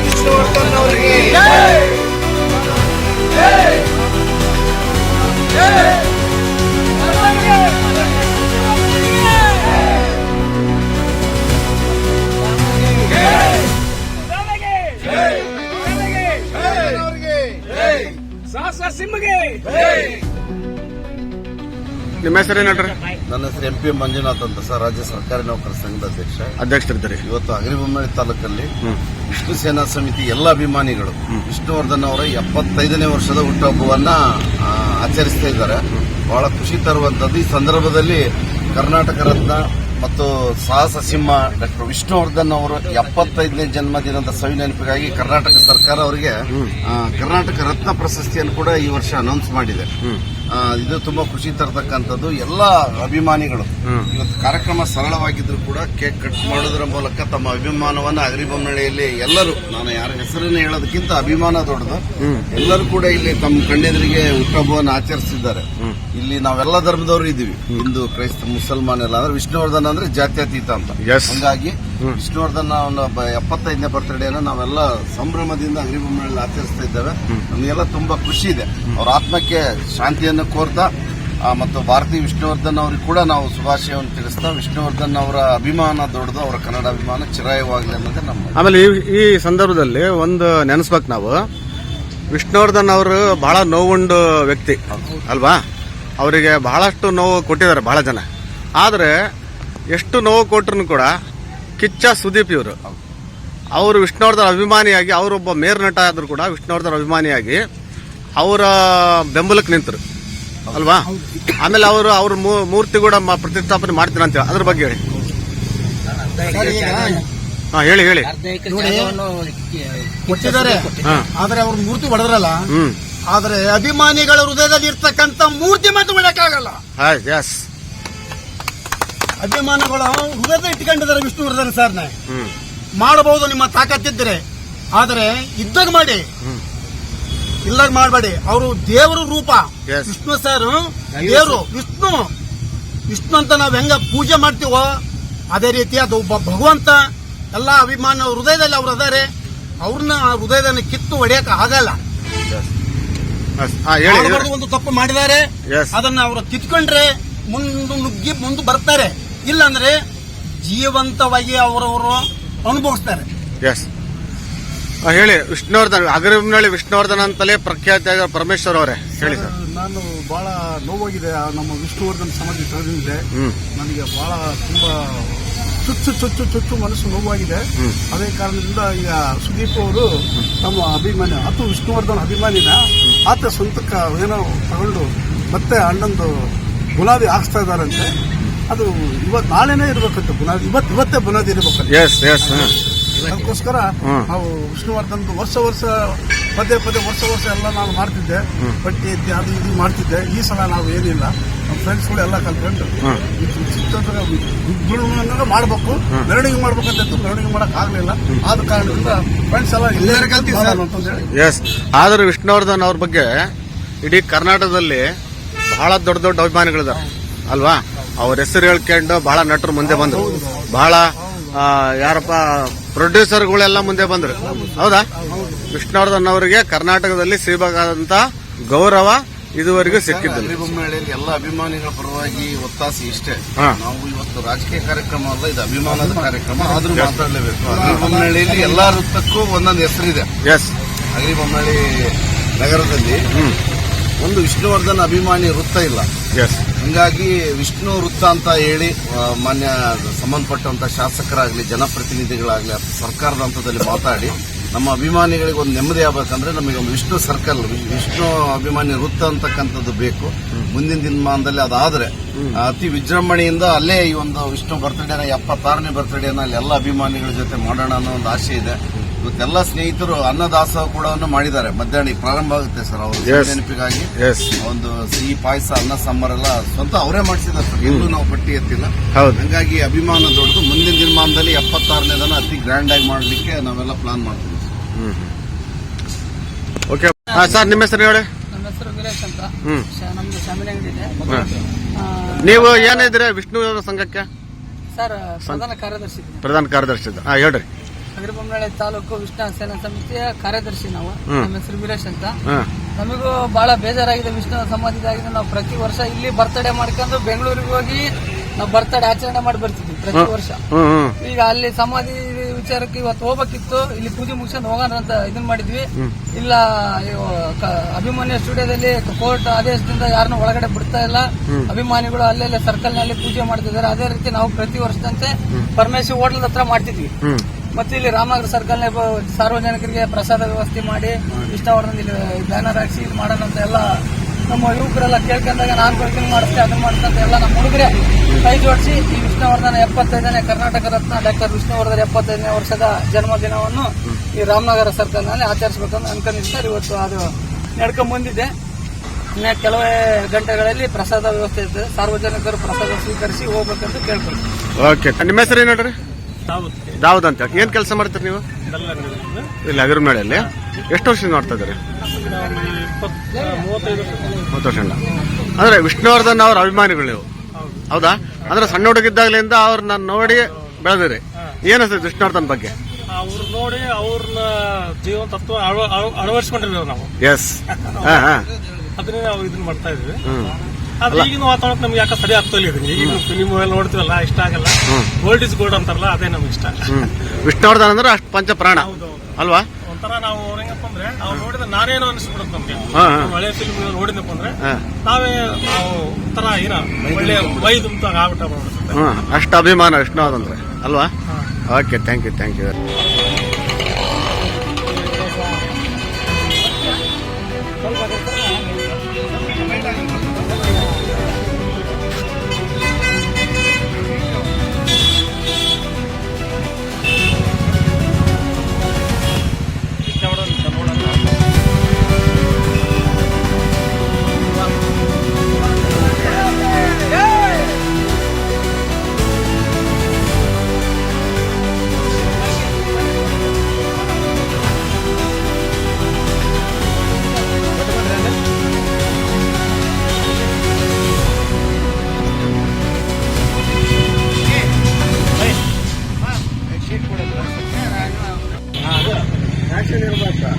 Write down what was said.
ವಿಷ್ಣುವರ್ಧನ್ ಅವರಿಗೆ ಸಿಂಹಗೆ ನಿಮ್ಮ ಹೆಸರು ಹೇಳ್ರಿ ನನ್ನ ಹೆಸರು ಎಂ ಪಿ ಮಂಜುನಾಥ್ ಅಂತ ಸರ್ ರಾಜ್ಯ ಸರ್ಕಾರಿ ನೌಕರ ಸಂಘದ ಅಧ್ಯಕ್ಷ. ಅಧ್ಯಕ್ಷರಿದ್ದಾರೆ. ಇವತ್ತು ಅಗ್ರಿಬೊಮ್ಮಳಿ ತಾಲೂಕಲ್ಲಿ ವಿಷ್ಣು ಸೇನಾ ಸಮಿತಿ ಎಲ್ಲ ಅಭಿಮಾನಿಗಳು ವಿಷ್ಣುವರ್ಧನ್ ಅವರ ಎಪ್ಪತ್ತೈದನೇ ವರ್ಷದ ಹುಟ್ಟುಹಬ್ಬವನ್ನ ಆಚರಿಸ್ತಾ ಇದ್ದಾರೆ. ಬಹಳ ಖುಷಿ ತರುವಂತದ್ದು ಈ ಸಂದರ್ಭದಲ್ಲಿ ಕರ್ನಾಟಕ ರತ್ನ ಮತ್ತು ಸಾಹಸ ಸಿಂಹ ಡಾಕ್ಟರ್ ವಿಷ್ಣುವರ್ಧನ್ ಅವರು ಎಪ್ಪತ್ತೈದನೇ ಜನ್ಮದಿನದ ಸವಿ ನೆನಪಿಗಾಗಿ ಕರ್ನಾಟಕ ಸರ್ಕಾರ ಅವರಿಗೆ ಕರ್ನಾಟಕ ರತ್ನ ಪ್ರಶಸ್ತಿಯನ್ನು ಕೂಡ ಈ ವರ್ಷ ಅನೌನ್ಸ್ ಮಾಡಿದೆ. ಇದು ತುಂಬಾ ಖುಷಿ ತರತಕ್ಕಂಥದ್ದು. ಎಲ್ಲ ಅಭಿಮಾನಿಗಳು. ಇವತ್ತು ಕಾರ್ಯಕ್ರಮ ಸರಳವಾಗಿದ್ರು ಕೂಡ ಕೇಕ್ ಕಟ್ ಮಾಡೋದ್ರ ಮೂಲಕ ತಮ್ಮ ಅಭಿಮಾನವನ್ನ ಅಗ್ರಿಬೊಮ್ಮಳೆಯಲ್ಲಿ ಎಲ್ಲರೂ ನಾನು ಯಾರ ಹೆಸರನ್ನ ಹೇಳೋದಕ್ಕಿಂತ ಅಭಿಮಾನ ದೊಡ್ಡದು. ಎಲ್ಲರೂ ಕೂಡ ಇಲ್ಲಿ ತಮ್ಮ ಕಣ್ಣೆದುರಿಗೆ ಹುಟ್ಟಹಬ್ಬವನ್ನು ಆಚರಿಸಿದ್ದಾರೆ. ಇಲ್ಲಿ ನಾವೆಲ್ಲ ಧರ್ಮದವರು ಇದ್ದೀವಿ. ಹಿಂದೂ ಕ್ರೈಸ್ತ ಮುಸಲ್ಮಾನ್ ಎಲ್ಲ ಅಂದ್ರೆ ವಿಷ್ಣುವರ್ಧನ್ ಅಂದ್ರೆ ಜಾತ್ಯತೀತ ಅಂತ. ಹಂಗಾಗಿ ವಿಷ್ಣುವರ್ಧನ್ ಅವನ ಎಪ್ಪತ್ತೈದನೇ ಬರ್ತ್ಡೇನ ನಾವೆಲ್ಲ ಸಂಭ್ರಮದಿಂದ ಅಗ್ನಿಭೂಮಿಯಲ್ಲಿ ಆಚರಿಸ್ತಾ ಇದ್ದೇವೆ. ನಮಗೆಲ್ಲ ತುಂಬಾ ಖುಷಿ ಇದೆ. ಅವ್ರ ಆತ್ಮಕ್ಕೆ ಶಾಂತಿಯನ್ನು ಕೋರ್ತಾ ಮತ್ತು ಭಾರತಿ ವಿಷ್ಣುವರ್ಧನ್ ಅವ್ರಿಗೆ ಕೂಡ ನಾವು ಶುಭಾಶಯವನ್ನು ತಿಳಿಸ್ತಾ ವಿಷ್ಣುವರ್ಧನ್ ಅವರ ಅಭಿಮಾನ ದೊಡ್ಡದು ಅವರ ಕನ್ನಡ ಅಭಿಮಾನ ಚಿರಾಯವಾಗಲಿ ಅನ್ನೋದೇ ನಮ್ಮ ಆಮೇಲೆ ಈ ಈ ಸಂದರ್ಭದಲ್ಲಿ ಒಂದು ನೆನೆಸ್ಬೇಕು ನಾವು. ವಿಷ್ಣುವರ್ಧನ್ ಅವರು ಬಹಳ ನೋವುಂಡು ವ್ಯಕ್ತಿ ಅಲ್ವಾ? ಅವರಿಗೆ ಬಹಳಷ್ಟು ನೋವು ಕೊಟ್ಟಿದ್ದಾರೆ ಬಹಳ ಜನ. ಆದರೆ ಎಷ್ಟು ನೋವು ಕೊಟ್ಟರು ಕೂಡ ಕಿಚ್ಚ ಸುದೀಪ್ ಇವರು. ಅವರು ವಿಷ್ಣುವರ್ಧನ್ ಅಭಿಮಾನಿಯಾಗಿ ಅವರೊಬ್ಬ ಮೇರ್ ನಟ ಆದರೂ ಕೂಡ ವಿಷ್ಣುವರ್ಧನ್ ಅಭಿಮಾನಿಯಾಗಿ ಅವರ ಬೆಂಬಲಕ್ಕೆ ನಿಂತರು. ಅಲ್ವಾ? ಆಮೇಲೆ ಅವರು ಅವ್ರ ಮೂರ್ತಿ ಕೂಡ ಪ್ರತಿಷ್ಠಾಪನೆ ಮಾಡ್ತೀನಿ ಅಂತ ಹೇಳಿ. ಅದ್ರ ಬಗ್ಗೆ ಹೇಳಿ. ಹಾ ಹೇಳಿ ಹೇಳಿ. ಕೊಟ್ಟಿದ್ದಾರೆ. ಆದ್ರೆ ಅವ್ರ ಮೂರ್ತಿ ಹೊಡೆದ್ರಲ್ಲ? ಆದ್ರೆ ಅಭಿಮಾನಿಗಳ ಹೃದಯದಲ್ಲಿ ಇರ್ತಕ್ಕಂತ ಮೂರ್ತಿ ಮಾತ್ರ ಹೊಡೆಯಕ್ಕಾಗಲ್ಲ. ಹಾಯ್ ಎಸ್ ಅಭಿಮಾನಿಗಳು ಹೃದಯದಲ್ಲಿ ಇಟ್ಕೊಂಡಿದ್ದಾರೆ ವಿಷ್ಣುವರ್ಧನ್ ಸರ್ನ. ಮಾಡಬಹುದು ನಿಮ್ಮ ತಾಕತ್ತಿದ್ದರೆ ಆದರೆ ಇದ್ದಾಗ ಮಾಡಿ. ಇಲ್ದಾಗ ಮಾಡಬೇಡಿ. ಅವರು ದೇವರು ರೂಪ. ವಿಷ್ಣು ಸರ್ ದೇವರು ವಿಷ್ಣು. ವಿಷ್ಣು ಅಂತ ನಾವು ಹೆಂಗ ಪೂಜೆ ಮಾಡ್ತೀವೋ ಅದೇ ರೀತಿ ಅದು ಒಬ್ಬ ಭಗವಂತ. ಎಲ್ಲ ಅಭಿಮಾನ ಹೃದಯದಲ್ಲಿ ಅವ್ರು ಅದಾರೆ. ಅವ್ರನ್ನ ಆ ಹೃದಯದಲ್ಲಿ ಕಿತ್ತು ಹೊಡೆಯಕ್ ಆಗಲ್ಲ. ಒಂದು ತಪ್ಪು ಮಾಡಿದ್ದಾರೆ. ಅದನ್ನ ಅವರು ಕಿತ್ಕೊಂಡ್ರೆ ಮುಂದೆ ನುಗ್ಗಿ ಮುಂದೆ ಬರ್ತಾರೆ. ಇಲ್ಲಾಂದ್ರೆ ಜೀವಂತವಾಗಿ ಅವರವರು ಅನುಭವಿಸ್ತಾರೆ. ಎಸ್ ಹೇಳಿ ವಿಷ್ಣುವರ್ಧನ್ ಅಗ್ರಿಮ್ನಳ್ಳಿ ವಿಷ್ಣುವರ್ಧನ್ ಅಂತಲೇ ಪ್ರಖ್ಯಾತ ಪರಮೇಶ್ವರ್ ಅವರೇ ಹೇಳಿ ಸರ್. ನಾನು ಬಹಳ ನೋವಾಗಿದೆ ಆ ನಮ್ಮ ವಿಷ್ಣುವರ್ಧನ್ ಸಮಾಜ ಕಳೆದಿದೆ ನನಗೆ ಬಹಳ ತುಂಬಾ ಚುಚ್ಚು ಚುಚ್ಚು ಚುಚ್ಚು ಮನಸ್ಸು ನೋವಾಗಿದೆ. ಅದೇ ಕಾರಣದಿಂದ ಈಗ ಸುದೀಪ್ ಅವರು ನಮ್ಮ ಅಭಿಮಾನಿ ಆತ ವಿಷ್ಣುವರ್ಧನ್ ಅಭಿಮಾನಿನ ಆತ ಸ್ವಂತಕ್ಕ ಏನೋ ತಗೊಂಡು ಮತ್ತೆ ಅಣ್ಣಂದು ಗುಲಾಬಿ ಹಾಕ್ಸ್ತಾ ಇದಾರಂತೆ ಅದು ಇವತ್ತು ನಾಳೆನೇ ಇರ್ಬೇಕಂತೆ ಬುನಾದಿ. ಇವತ್ತು ಇವತ್ತೇ ಬುನಾದಿ ಇರ್ಬೇಕಂತ. ಎಸ್ ಎಸ್ ಅದಕ್ಕೋಸ್ಕರ. ನಾವು ವಿಷ್ಣುವರ್ಧನ್ ವರ್ಷ ವರ್ಷ ಪದೇ ಪದೇ ವರ್ಷ ವರ್ಷ ಎಲ್ಲ ನಾನು ಮಾಡ್ತಿದ್ದೆ. ಬಟ್ಟೆ ಎತ್ತಿ ಅದು ಇದು ಮಾಡ್ತಿದ್ದೆ. ಈ ಸಲ ನಾವು ಏನಿಲ್ಲ. ನಮ್ಮ ಫ್ರೆಂಡ್ಸ್ಗಳು ಎಲ್ಲ ಕಲ್ತ್ಕೊಂಡು ಹ್ಮ್. ಚಿತ್ರ ಮಾಡಬೇಕು. ಮೆರವಣಿಗೆ ಮಾಡ್ಬೇಕಂತ ಮೆರವಣಿಗೆ ಮಾಡಕ್ ಆಗ್ಲಿಲ್ಲ. ಆದ ಕಾರಣದಿಂದ ಫ್ರೆಂಡ್ಸ್ ಎಲ್ಲ ಇಲ್ಲೇ ಕಲ್ತಿದ್ದಾರೆ. ಅಂತಂದೇಳಿ ಎಸ್ ಆದ್ರೆ ವಿಷ್ಣುವರ್ಧನ್ ಅವ್ರ ಬಗ್ಗೆ ಇಡೀ ಕರ್ನಾಟಕದಲ್ಲಿ ಬಹಳ ದೊಡ್ಡ ದೊಡ್ಡ ಅಭಿಮಾನಿಗಳಿದ್ದಾರೆ. ಅಲ್ವಾ? ಅವ್ರ ಹೆಸರು ಹೇಳ್ಕೊಂಡು ಬಹಳ ನಟರು ಮುಂದೆ ಬಂದ್ರು ಬಹಳ ಯಾರಪ್ಪ ಪ್ರೊಡ್ಯೂಸರ್ಗಳೆಲ್ಲ ಮುಂದೆ ಬಂದ್ರು ಹೌದಾ ವಿಷ್ಣುವರ್ಧನ್ ಅವರಿಗೆ ಕರ್ನಾಟಕದಲ್ಲಿ ಸಿಗಬೇಕಾದಂತ ಗೌರವ ಇದುವರೆಗೂ ಸಿಕ್ಕಿದ್ದಿಲ್ಲ ಎಲ್ಲ ಅಭಿಮಾನಿಗಳ ಪರವಾಗಿ ಒತ್ತಾಸೆ ಇಷ್ಟೇ. ನಾವು ಇವತ್ತು ರಾಜಕೀಯ ಕಾರ್ಯಕ್ರಮ ಅಲ್ಲ ಇದು ಅಭಿಮಾನದ ಕಾರ್ಯಕ್ರಮ ಆದ್ರೂ ಮಾತಾಡಲೇಬೇಕು ಅಗರಿಬೊಮ್ಮನಹಳ್ಳಿಯಲ್ಲಿ ಎಲ್ಲಾ ವೃತ್ತಕ್ಕೂ ಒಂದೊಂದು ಹೆಸರಿದೆ ಎಸ್ ಅಗ್ರಿಬೊಮ್ಮಳ್ಳಿ ನಗರದಲ್ಲಿ ಒಂದು ವಿಷ್ಣುವರ್ಧನ್ ಅಭಿಮಾನಿ ವೃತ್ತ ಇಲ್ಲ ಎಸ್ ಹಂಗಾಗಿ ವಿಷ್ಣು ವೃತ್ತ ಅಂತ ಹೇಳಿ ಮಾನ್ಯ ಸಂಬಂಧಪಟ್ಟಂತಹ ಶಾಸಕರಾಗಲಿ ಜನಪ್ರತಿನಿಧಿಗಳಾಗಲಿ ಅಥವಾ ಸರ್ಕಾರದ ಹಂತದಲ್ಲಿ ಮಾತಾಡಿ ನಮ್ಮ ಅಭಿಮಾನಿಗಳಿಗೆ ಒಂದು ನೆಮ್ಮದಿ ಆಗ್ಬೇಕಂದ್ರೆ ನಮಗೆ ಒಂದು ವಿಷ್ಣು ಸರ್ಕಲ್ ವಿಷ್ಣು ಅಭಿಮಾನಿ ವೃತ್ತ ಅಂತಕ್ಕಂಥದ್ದು ಬೇಕು. ಮುಂದಿನ ದಿನಮಾನದಲ್ಲಿ ಅದಾದ್ರೆ ಅತಿ ವಿಜೃಂಭಣೆಯಿಂದ ಅಲ್ಲೇ ಈ ಒಂದು ವಿಷ್ಣು ಬರ್ತ್ಡೇನ ಎಪ್ಪತ್ತಾರನೇ ಬರ್ತ್ಡೇನ ಅಲ್ಲಿ ಎಲ್ಲ ಅಭಿಮಾನಿಗಳ ಜೊತೆ ಮಾಡೋಣ ಅನ್ನೋ ಒಂದು ಆಸೆ ಇದೆ. ಇವತ್ತೆಲ್ಲ ಸ್ನೇಹಿತರು ಅನ್ನದಾಸೋಹ ಕೂಡ ಮಾಡಿದ್ದಾರೆ. ಮಧ್ಯಾಹ್ನ ಪ್ರಾರಂಭ ಆಗುತ್ತೆ ಸರ್ ಅವರು. ನೆನಪಿಗಾಗಿ ಎಸ್ ಒಂದು ಸಿಹಿ ಪಾಯಸ ಅನ್ನ ಸಾಂಬಾರೆಲ್ಲ ಸ್ವಂತ ಅವರೇ ಮಾಡಿಸಿದ್ದಾರೆ ಸರ್. ಎಲ್ಲೂ ನಾವು ಪಟ್ಟಿ ಎತ್ತಿಲ್ಲ. ಹೌದು. ಹಂಗಾಗಿ ಅಭಿಮಾನ ದೊಡ್ಡದು. ಮುಂದಿನ ದಿನಮಾನದಲ್ಲಿ ಎಪ್ಪತ್ತಾರನೇದನ್ನ ಅತಿ ಗ್ರ್ಯಾಂಡ್ ಆಗಿ ಮಾಡಲಿಕ್ಕೆ ನಾವೆಲ್ಲ ಪ್ಲಾನ್ ಮಾಡ್ತೀವಿ ಓಕೆ ಸರ್ ನಿಮ್ಮ ಹೆಸರು ಹೇಳಿ? ನಮ್ಮ ಹೆಸರು ವೀರೇಶ್ ಅಂತ. ನಮ್ದು ಅಂಗಡಿ ಇದೆ. ನೀವು ಏನಿದ್ರೆ ವಿಷ್ಣು ಸಂಘಕ್ಕೆ? ಸರ್ ಪ್ರಧಾನ ಕಾರ್ಯದರ್ಶಿ ಪ್ರಧಾನ ಕಾರ್ಯದರ್ಶಿ. ಹಾ ಹೇಳ್ರಿ. ಹಗರಿಬೊಮ್ಮನಹಳ್ಳಿ ತಾಲೂಕು ವಿಷ್ಣು ಸೇನಾ ಸಮಿತಿಯ ಕಾರ್ಯದರ್ಶಿ ನಾವು. ನಮ್ಮ ಹೆಸರು ವೀರೇಶ್ ಅಂತ. ನಮಗೂ ಬಹಳ ಬೇಜಾರಾಗಿದೆ ವಿಷ್ಣು ಸಂಬಂಧಿತಾಗಿದೆ ನಾವು ಪ್ರತಿ ವರ್ಷ ಇಲ್ಲಿ ಬರ್ತಡೇ ಮಾಡ್ಕೊಂಡು ಬೆಂಗಳೂರಿಗೆ ಹೋಗಿ ನಾವು ಬರ್ತಡೇ ಆಚರಣೆ ಮಾಡಿ ಬರ್ತಿದ್ವಿ ಪ್ರತಿ ವರ್ಷ. ಈಗ ಅಲ್ಲಿ ಸಮಾಧಿ ವಿಚಾರಕ್ಕೆ ಇವತ್ತು ಹೋಗ್ಬೇಕಿತ್ತು. ಇಲ್ಲಿ ಪೂಜೆ ಮುಗಿಸ್ಕೊಂಡು ಹೋಗೋಣ ಅಂತ ಇದನ್ನ ಮಾಡಿದ್ವಿ ಇಲ್ಲ ಅಭಿಮಾನಿ ಸ್ಟುಡಿಯೋದಲ್ಲಿ ಕೋರ್ಟ್ ಆದೇಶದಿಂದ ಯಾರನ್ನೂ ಒಳಗಡೆ ಬಿಡ್ತಾ ಇಲ್ಲ. ಅಭಿಮಾನಿಗಳು ಅಲ್ಲೆಲ್ಲ ಸರ್ಕಲ್ನಲ್ಲಿ ಪೂಜೆ ಮಾಡ್ತಿದ್ದಾರೆ. ಅದೇ ರೀತಿ ನಾವು ಪ್ರತಿ ವರ್ಷದಂತೆ ಪರಮೇಶ್ವರ್ ಹೋಟೆಲ್ ಹತ್ರ ಮಾಡ್ತಿದ್ವಿ. ಮತ್ತೆ ಇಲ್ಲಿ ರಾಮನಗರ ಸರ್ಕಲ್ ಸಾರ್ವಜನಿಕರಿಗೆ ಪ್ರಸಾದ ವ್ಯವಸ್ಥೆ ಮಾಡಿ ಇಷ್ಟವಾದ ಇಲ್ಲಿ ಬ್ಯಾನರ್ ಹಾಕಿಸಿ ಇದು ಮಾಡೋಣ ಅಂತ ಎಲ್ಲ ನಮ್ಮ ಯುವಕರೆಲ್ಲ ಕೇಳ್ಕೊಂಡಾಗ ನಾನು ಕೊಡ್ತೀನಿ ಮಾಡಿಸ್ತೆ ಅದನ್ನ ಮಾಡ್ತಂತ ಅಂತ ಎಲ್ಲ ನಮ್ಮ ಹುಡುಗರೇ ಕೈ ಜೋಡಿಸಿ ಈ ವಿಷ್ಣುವರ್ಧನ ಎಪ್ಪತ್ತೈದನೇ ಕರ್ನಾಟಕ ರತ್ನ ಡಾಕ್ಟರ್ ವಿಷ್ಣುವರ್ಧನ್ ಎಪ್ಪತ್ತೈದನೇ ವರ್ಷದ ಜನ್ಮದಿನವನ್ನು ಈ ರಾಮನಗರ ಸರ್ಕಲ್ನಲ್ಲಿ ಆಚರಿಸಬೇಕಂತ ಅನ್ಕೊಂಡಿರ್ತಾರೆ. ಇವತ್ತು ಅದು ನಡ್ಕೊಂಡ್ ಬಂದಿದೆ ಇನ್ನ ಕೆಲವೇ ಗಂಟೆಗಳಲ್ಲಿ ಪ್ರಸಾದ ವ್ಯವಸ್ಥೆ ಇರ್ತದೆ. ಸಾರ್ವಜನಿಕರು ಪ್ರಸಾದ ಸ್ವೀಕರಿಸಿ ಹೋಗ್ಬೇಕಂತ ಕೇಳ್ಕೊಳ್ತೀವಿ ಓಕೆ. ನಿಮ್ಮ ಹೆಸರು ದಾವದ್ ಅಂತ ಏನ್ ಕೆಲಸ ಮಾಡ್ತೀರಿ ನೀವು? ಇಲ್ಲಿ ಅಗರ್ಮಳೆಯಲ್ಲಿ ಎಷ್ಟು ವರ್ಷ ಮಾಡ್ತಾ ಇದ್ದೀರಿ? ಮೂವತ್ತು ವರ್ಷ ಅಂದ್ರೆ ವಿಷ್ಣುವರ್ಧನ್ ಅವ್ರ ಅಭಿಮಾನಿಗಳು ನೀವು. ಹೌದಾ. ಅಂದ್ರೆ ಸಣ್ಣ ಹುಡುಗಿದ್ದಾಗಲಿಂದ ಅವ್ರನ್ನ ನೋಡಿ ಬೆಳೆದಿರಿ. ಏನು ಅನ್ಸುತ್ತೆ ವಿಷ್ಣುವರ್ಧನ್ ಬಗ್ಗೆ? ಅವ್ರು ನೋಡಿ ಅವ್ರನ್ನ ಜೀವನ ತತ್ವ ಅಳವ- ಅಳವ- ಅಳವಡಿಸ್ಕೊಂಡಿರೋದು ನಾವು. ಎಸ್ ಹಾ ಹಾ. ಅದನ್ನೇ ನಾವು ಇದನ್ನ ಮಾಡ್ತಾ ಇದ್ವಿ ಆದ್ರೆ ಈಗಿನ ವಾತಾವರಣ ನಮ್ಗೆ ಯಾಕೆ ಸರಿ ಆಗ್ತಾ ಇಲ್ಲ ಇದನ್ನ? ಈಗಿನ ಫಿಲಿಮ್ ಎಲ್ಲ ನೋಡ್ತೀವಲ್ಲ ಇಷ್ಟ ಆಗಲ್ಲ. ಗೋಲ್ಡ್ ಇಸ್ ಗೋಲ್ಡ್ ಅಂತಾರಲ್ಲ ಅದೇ ನಮ್ಗೆ ಇಷ್ಟ. ವಿಷ್ಣುವರ್ಧನ್ ಅಂದ್ರೆ ಅಷ್ಟು ಪಂಚ ಪ್ರಾಣ ಅಲ್ವಾ? ಒಂಥರ ನಾವು ಹೆಂಗಪ್ಪ ಅಂದ್ರೆ ಅವ್ರು ನೋಡಿದ್ರೆ ನಾನೇನೋ ಅನಿಸ್ಬಿಡುತ್ತೆ ನಮ್ಗೆ. ನಾವು ಹಳೆ ಫಿಲ್ಮ್ ನೋಡಿದ್ನಪ್ಪ ಅಂದ್ರೆ ನಾವೇ ನಾವು ಒಂಥರ ಏನೋ ಒಳ್ಳೆ ವೈದ್ ಅಂತ ಆಗ್ಬಿಟ್ಟ ಅಷ್ಟು ಅಭಿಮಾನ ವಿಷ್ಣುವರ್ಧನ್ ಅಂದ್ರೆ. ಅಲ್ವಾ? Okay thank you thank you action ఇవ్వబడతా